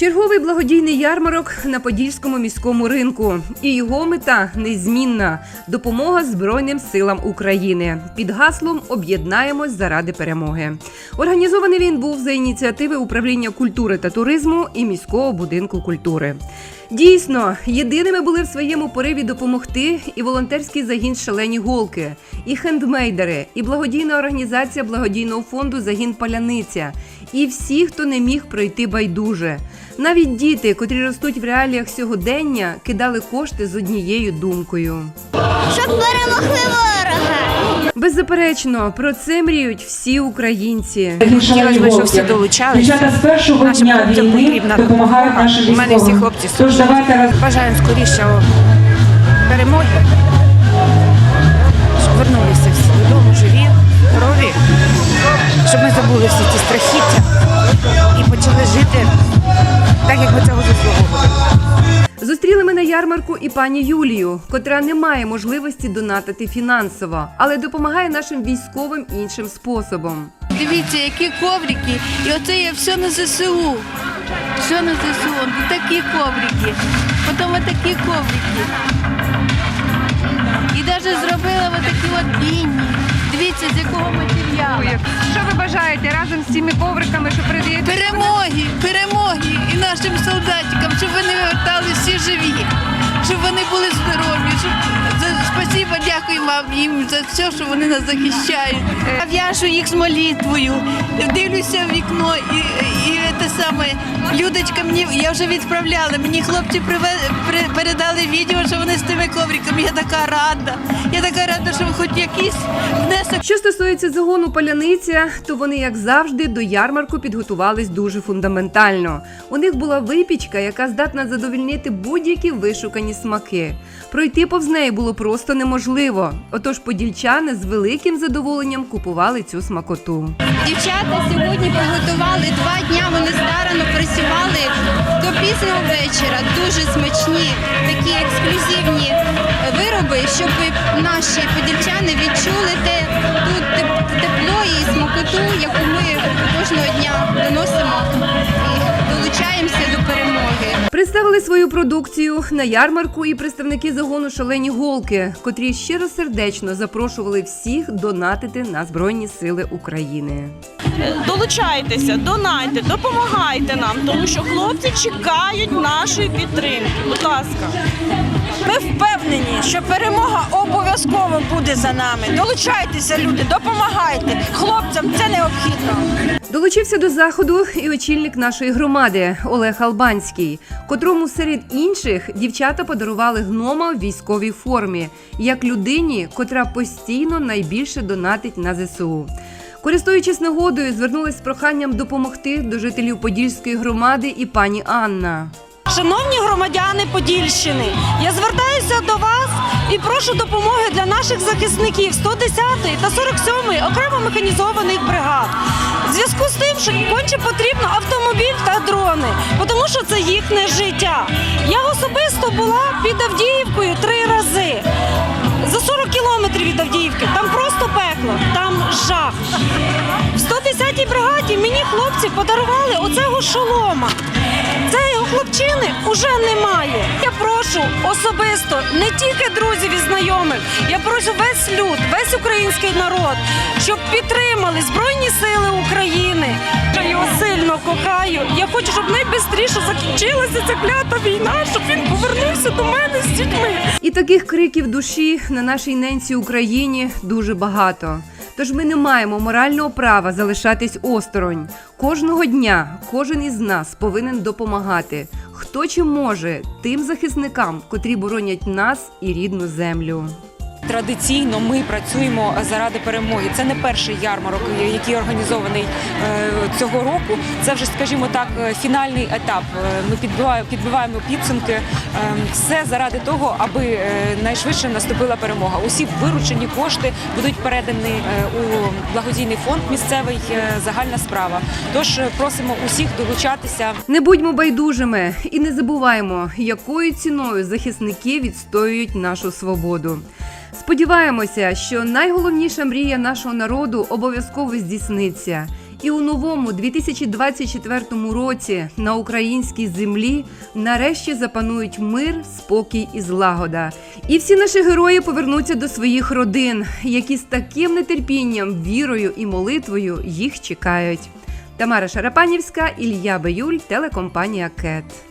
Черговий благодійний ярмарок на Подільському міському ринку. І його мета незмінна допомога Збройним силам України під гаслом Об'єднаємось заради перемоги. Організований він був за ініціативи управління культури та туризму і міського будинку культури. Дійсно, єдиними були в своєму пориві допомогти і волонтерський загін шалені голки, і хендмейдери, і благодійна організація благодійного фонду Загін Паляниця, і всі, хто не міг пройти байдуже. Навіть діти, котрі ростуть в реаліях сьогодення, кидали кошти з однією думкою. Щоб перемогли ворога. Беззаперечно, про це мріють всі українці. Хотілося б, щоб всі долучалися. Дівчата з першого Нашим дня хлопцям війни потрібна допомагають допомога. нашим У мене всі військовим. хлопці Тож служать. давайте раз Бажаємо скорішого перемоги, щоб вернулися всі додому, живі, здорові, щоб ми забули всі ці страхіття і почали жити так, як ми цього заслуговували. На ярмарку і пані Юлію, котра не має можливості донатити фінансово, але допомагає нашим військовим іншим способом. Дивіться, які коврики. І оце є все на ЗСУ. Все на ЗСУ. Такі коврики. Потім отакі коврики. І навіть зробила отакі от бінні. Дивіться, з якого матеріалу. Що ви бажаєте разом з цими ковриками, що передаєте? Перемоги, перемоги були здорові. Спасибо, дякую їм за все, що вони нас захищають. Я в'яжу їх з молитвою, дивлюся в вікно і, і саме. Людочка мені я вже відправляла. Мені хлопці приве- при- передали відео, що вони з тими ковриками. Я така рада. Я така рада, що хоч якийсь внесок Що стосується загону паляниця, то вони, як завжди, до ярмарку підготувались дуже фундаментально. У них була випічка, яка здатна задовільнити будь-які вишукані смаки. Пройти повз неї було просто неможливо. Отож, подільчани з великим задоволенням купували цю смакоту. Дівчата сьогодні приготували два дня. Вони старано працювали до пізнього вечора. Дуже смачні, такі ексклюзивні вироби, щоб наші подільчани відчули те тут теп- тепло і смакоту, яку ми кожного дня доносимо і долучаємося до перемоги. Представили свою продукцію на ярмарку і представники загону шалені голки, котрі щиросердечно запрошували всіх донатити на Збройні Сили України. Долучайтеся, донайте, допомагайте нам, тому що хлопці чекають нашої підтримки. Будь ласка. Ми впевнені, що перемога обов'язково буде за нами. Долучайтеся, люди, допомагайте. Хлопцям це необхідно. Долучився до заходу і очільник нашої громади Олег Албанський, котрому серед інших дівчата подарували гнома в військовій формі, як людині, котра постійно найбільше донатить на ЗСУ. Користуючись нагодою, звернулись з проханням допомогти до жителів Подільської громади і пані Анна. Шановні громадяни Подільщини, я звертаюся до вас і прошу допомоги для наших захисників 110-ї та 47-ї окремо механізованих бригад. В зв'язку з тим, що конче потрібно автомобіль та дрони, тому що це їхнє життя. Я особисто була під Авдіївкою три рази. За 40 кілометрів від Авдіївки. Там просто жах. В 110-й бригаді мені хлопці подарували оцього шолома. Цієї хлопчини уже немає. Я прошу особисто не тільки друзів і знайомих, я прошу весь люд, весь український народ, щоб підтримали Збройні Сили України. Я його сильно кохаю. Я хочу, щоб найбистріше закінчилася ця клята війна, щоб він повернувся до мене з дітьми. І таких криків душі на нашій ненці Україні дуже багато. Тож ми не маємо морального права залишатись осторонь. Кожного дня кожен із нас повинен допомагати. Хто чи може тим захисникам, котрі боронять нас і рідну землю. Традиційно ми працюємо заради перемоги. Це не перший ярмарок, який організований е, цього року. Це вже, скажімо так, е, фінальний етап. Е, Ми підбиваємо, підбиваємо підсумки. Все заради того, аби найшвидше наступила перемога. Усі виручені кошти будуть передані у благодійний фонд місцевий загальна справа. Тож просимо усіх долучатися. Не будьмо байдужими і не забуваємо, якою ціною захисники відстоюють нашу свободу. Сподіваємося, що найголовніша мрія нашого народу обов'язково здійсниться, І у новому 2024 році на українській землі нарешті запанують мир, спокій і злагода. І всі наші герої повернуться до своїх родин, які з таким нетерпінням, вірою і молитвою їх чекають. Тамара Шарапанівська, Ілля Беюль, телекомпанія Кет.